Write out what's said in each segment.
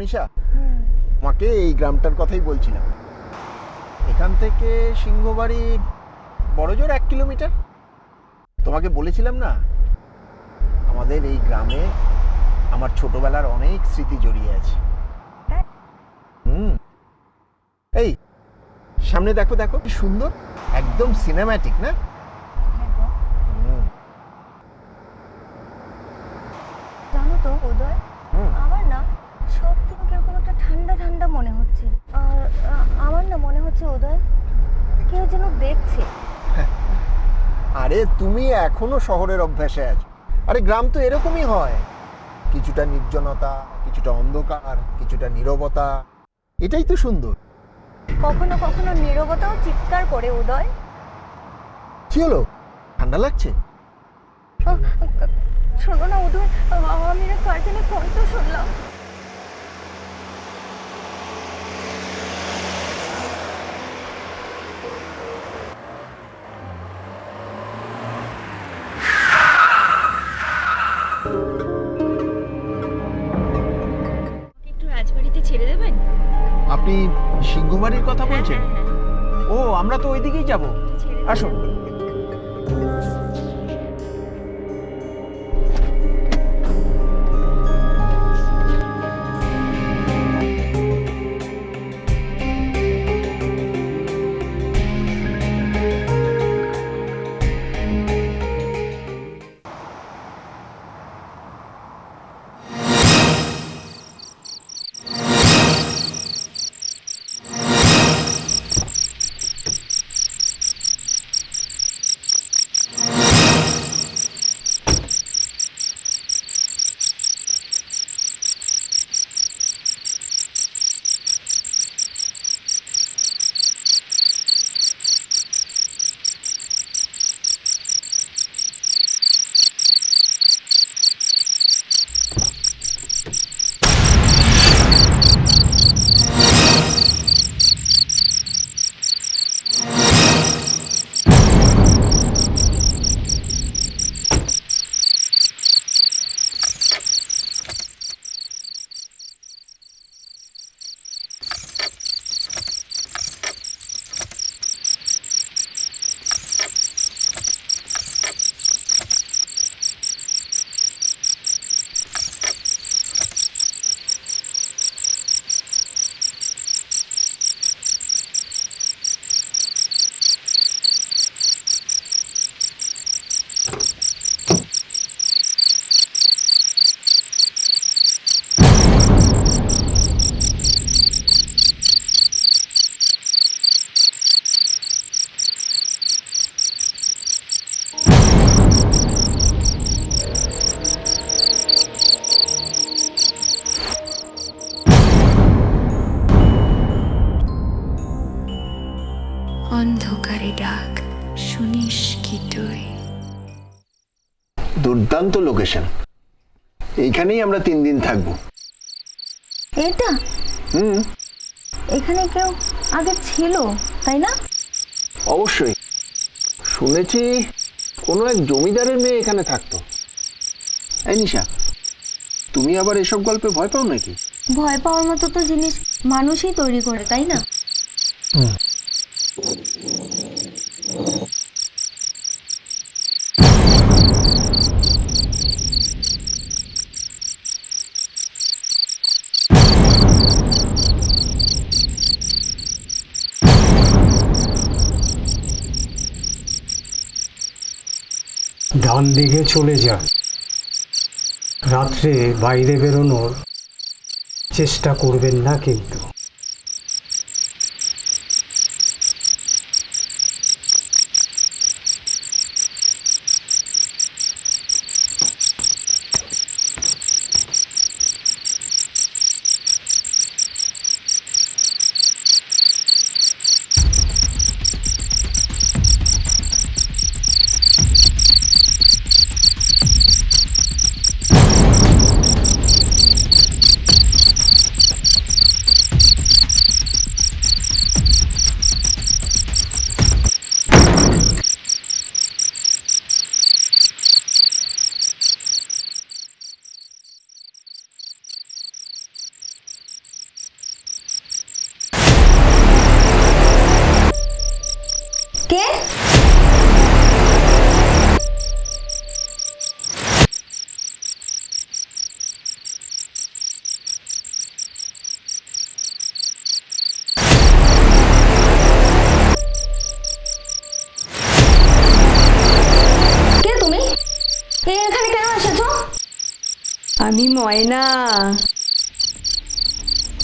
জানো নিশা তোমাকে এই গ্রামটার কথাই বলছিলাম। এখান থেকে সিংহবাড়ি বড় জোর এক কিলোমিটার। তোমাকে বলেছিলাম না? আমাদের এই গ্রামে আমার ছোটবেলার অনেক স্মৃতি জড়িয়ে আছে। তাই? হুম। এই সামনে দেখো দেখো কি সুন্দর। একদম সিনেম্যাটিক না হুম জানো তো উদয় হুম আমার না সব দিন কীরকম একটা ঠান্ডা ঠান্ডা মনে হচ্ছে। আর আমার না মনে হচ্ছে উদয় কেউ যেন দেখছে। আরে তুমি এখনও শহরের অভ্যাসে আছো। আরে গ্রাম তো এরকমই হয়। কিছুটা নির্জনতা কিছুটা অন্ধকার কিছুটা নীরবতা এটাই তো সুন্দর। কখনো কখনো নীরবতাও চিৎকার করে উদয়। কি হলো? ঠান্ডা লাগছে? শোনো না উদয় আমি না কার ফোন তো শুনলাম। সিংহবাড়ির কথা বলছেন ও আমরা তো ওইদিকেই যাব। আসুন লোকেশন এইখানেই আমরা তিন দিন থাকব। এটা? হুম। এখানে কেউ আগে ছিল তাই না? অবশ্যই। শুনেছি কোনো এক জমিদারের মেয়ে এখানে থাকতো। এই নিশা তুমি আবার এসব গল্পে ভয় পাও নাকি? ভয় পাওয়ার মতো তো জিনিস মানুষই তৈরি করে তাই না? ডান দিকে চলে যান। রাত্রে বাইরে বেরোনোর চেষ্টা করবেন না কিন্তু। ময়না।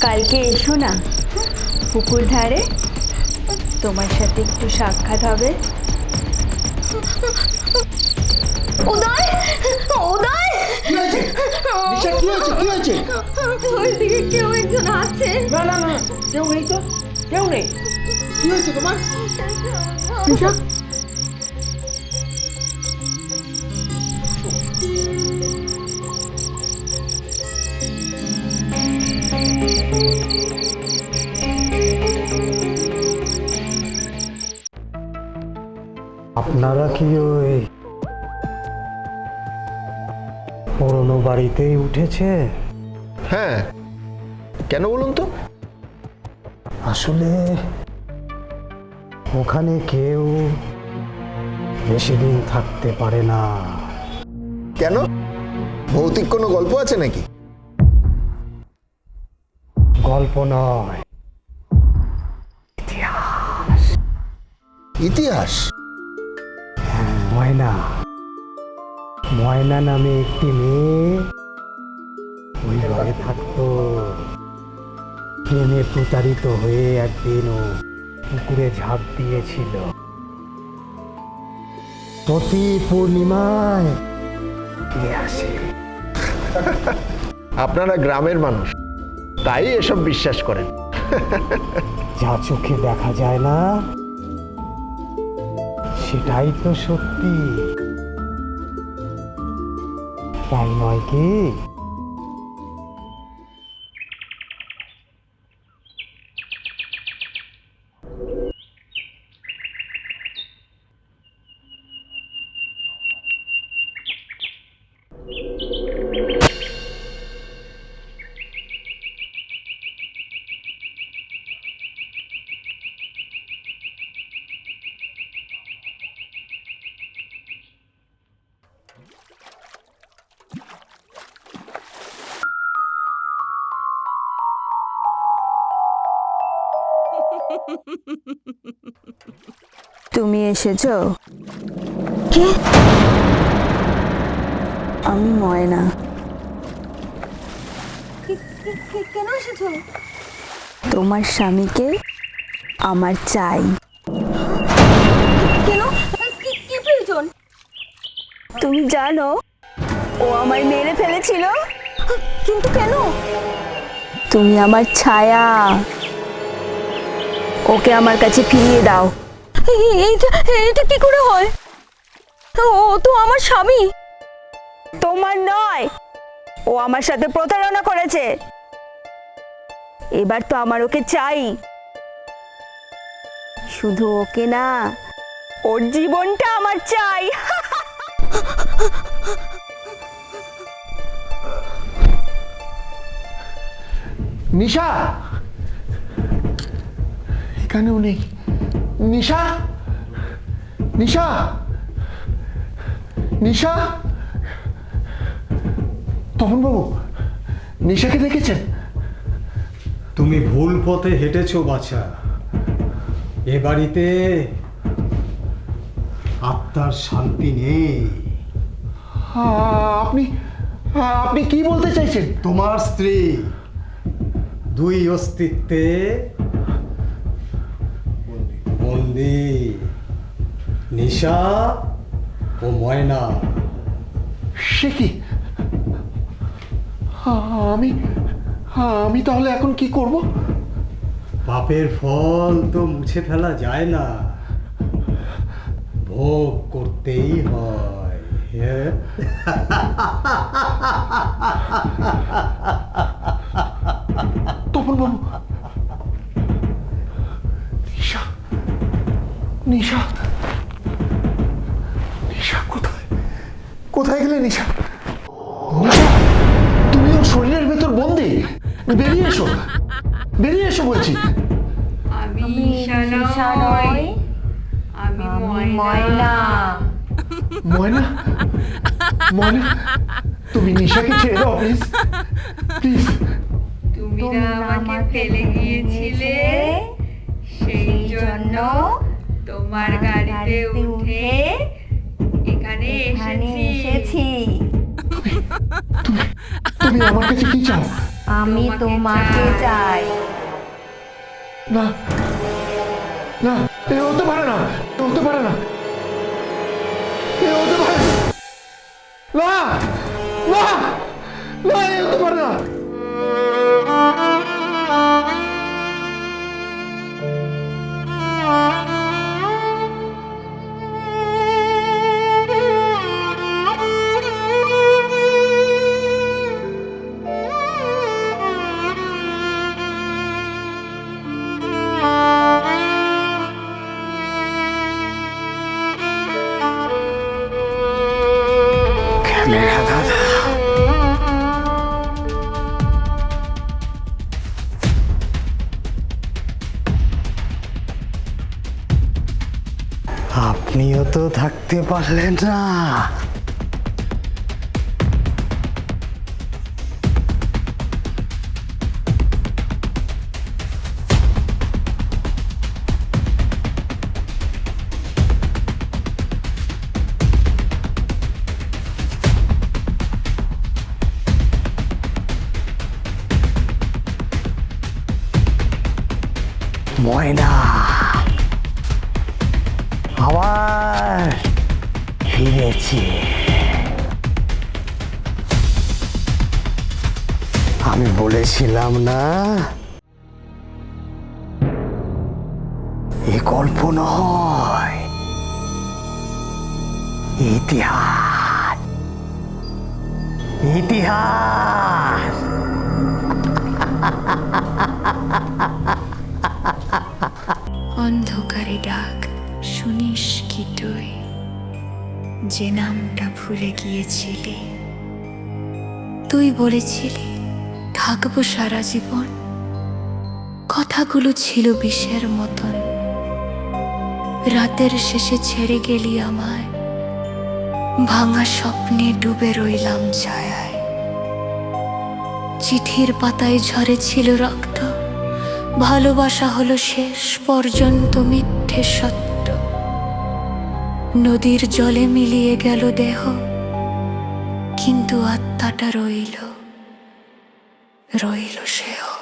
কালকে এসো না পুকুর ধারে। তোমার সাথে একটু সাক্ষাৎ হবে। উদয় উদয়! নিশা কি হয়েছে? কি হয়েছে? ওইদিকে কেউ একজন আছে। না না না কেউ নেই তো। কেউ নেই। কি হয়েছে তোমার? বাড়িতেই উঠেছে। হ্যাঁ। কেন বলুন তো? আসলে ওখানে কেউ বেশি দিন থাকতে পারে না। কেন? ভৌতিক কোনো গল্প আছে নাকি? গল্প নয়। ইতিহাস। ময়না। ময়না নামে একটি মেয়ে। ওই ঘরে থাকতো। প্রেমে প্রতারিত হয়ে একদিন ও পুকুরে ঝাঁপ দিয়েছিল। প্রতি পূর্ণিমায় আসে। আপনারা গ্রামের মানুষ তাই এসব বিশ্বাস করেন। যা চোখে দেখা যায় না সেটাই তো সত্যি। তাই নয় কি তুমি এসেছ? আমি ময়না। কে- কে- কে- কেন এসেছ? তোমার স্বামীকে আমার চাই। কেন? কি কি প্রয়োজন? তুমি জানো ও আমায় মেরে ফেলেছিল। কিন্তু কেন? তুমি আমার ছায়া। ওকে আমার কাছে ফিরিয়ে দাও। এই- এইটা এটা কি করে হয়? ও তো আমার স্বামী। তোমার নয়। ও আমার সাথে প্রতারণা করেছে। এবার তো আমার ওকে চাই। শুধু ওকে না ওর জীবনটা আমার চাই। নিশা! এখানেও নেই। নিশা! নিশা! নিশা! তপন বাবু নিশাকে দেখেছেন? তুমি ভুল পথে হেঁটেছো বাছা। এ বাড়িতে আত্মার শান্তি নেই। আপনি আপনি কি বলতে চাইছেন? তোমার স্ত্রী দুই অস্তিত্বে বন্দি নিশা ও ময়না। সে কি? আমি আমি তাহলে এখন কি করব? পাপের ফল তো মুছে ফেলা যায় না। ভোগ করতেই হয়। হ্যাঁ? তপন বাবু নিশা। নিশা কোথায়? কোথায় গেলে নিশা? নিশা তুমি ওর শরীরের ভেতর বন্দি? বেরিয়ে এসো। বেরিয়ে এসো বলছি। আমি ঈশা নয়। আমি ময়না। ময়না। ময়না? তুমি নিশাকে ছেড়ে দাও প্লিজ প্লিজ তুমি না আমাকে ফেলে গিয়েছিলে সেই জন্য তোমার গাড়িতে উঠে এখানে এখানে এসেছি। তুমি আমার কাছে কি চাও? আমি তোমাকে চাই। না না এ হতে পারে না এ হতে পারে না। এ হতে পারে না। না না এ হতে পারে না। আপনিও তো থাকতে পারলেন না। আমি বলেছিলাম না। এ গল্প নয়। ইতিহাস। ইতিহাস। অন্ধকারে ডাক, শুনিস কি তুই? যে নামটা ভুলে গিয়েছিলি। তুই বলেছিলি থাকব সারা জীবন। কথাগুলো ছিল বিষের মতন। রাতের শেষে ছেড়ে গেলি আমায়। ভাঙা স্বপ্নে ডুবে রইলাম ছায়ায়। চিঠির পাতায় ঝরেছিল রক্ত। ভালোবাসা হলো শেষ পর্যন্ত মিথ্যে সত্য। নদীর জলে মিলিয়ে গেল দেহ। কিন্তু আত্মাটা রইল রইল সেহ